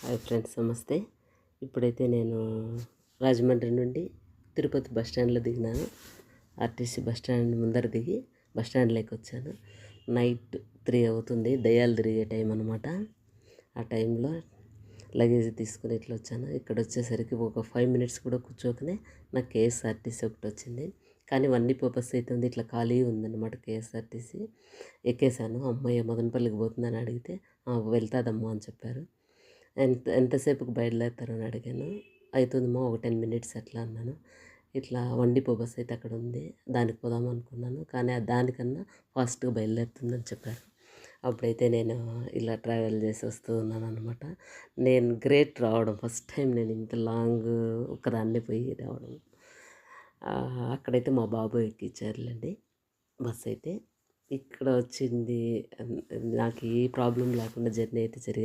Hi friends నమస్తే. ఇప్పుడైతే నేను రాజమండ్రి నుండి తిరుపతి బస్ స్టాండ్లో దిగినాను. ఆర్టీసీ బస్ స్టాండ్ ముందర దిగి బస్ స్టాండ్లోకి వచ్చాను. నైట్ త్రీ అవుతుంది దయ్యాలు తిరిగే టైం అనమాట ఆ టైంలో లగేజ్ తీసుకుని ఇట్లా వచ్చాను. ఇక్కడ వచ్చేసరికి ఒక ఫైవ్ మినిట్స్ కూడా కూర్చోకనే నాకు కేఎస్ఆర్టీసీ ఒకటి వచ్చింది. కానీ వన్నీపో పర్పస్ అయితే ఉంది ఇట్లా ఖాళీ ఉందన్నమాట కేఎస్ఆర్టీసీ ఎక్కేసాను అమ్మాయి మదనపల్లికి పోతుందని అడిగితే వెళ్తాదమ్మా అని చెప్పారు. ఎంత ఎంతసేపుకి బయలుదేరుతారని అడిగాను. అవుతుందమ్మా ఒక టెన్ మినిట్స్ అట్లా అన్నాను. ఇట్లా వండిపో బస్ అయితే అక్కడ ఉంది. దానికి పోదాం అనుకున్నాను. కానీ దానికన్నా ఫాస్ట్గా బయలుదేరుతుందని చెప్పారు. అప్పుడైతే నేను ఇలా ట్రావెల్ చేసి వస్తూ ఉన్నాను అనమాట నేను గ్రేట్ రావడం ఫస్ట్ టైం నేను ఇంత లాంగ్ ఒకదాన్నే పోయి రావడం. అక్కడైతే మా బాబు ఎక్కించారులేండి బస్ అయితే. ఇక్కడ వచ్చింది నాకు ఏ ప్రాబ్లం లేకుండా జర్నీ అయితే జరిగింది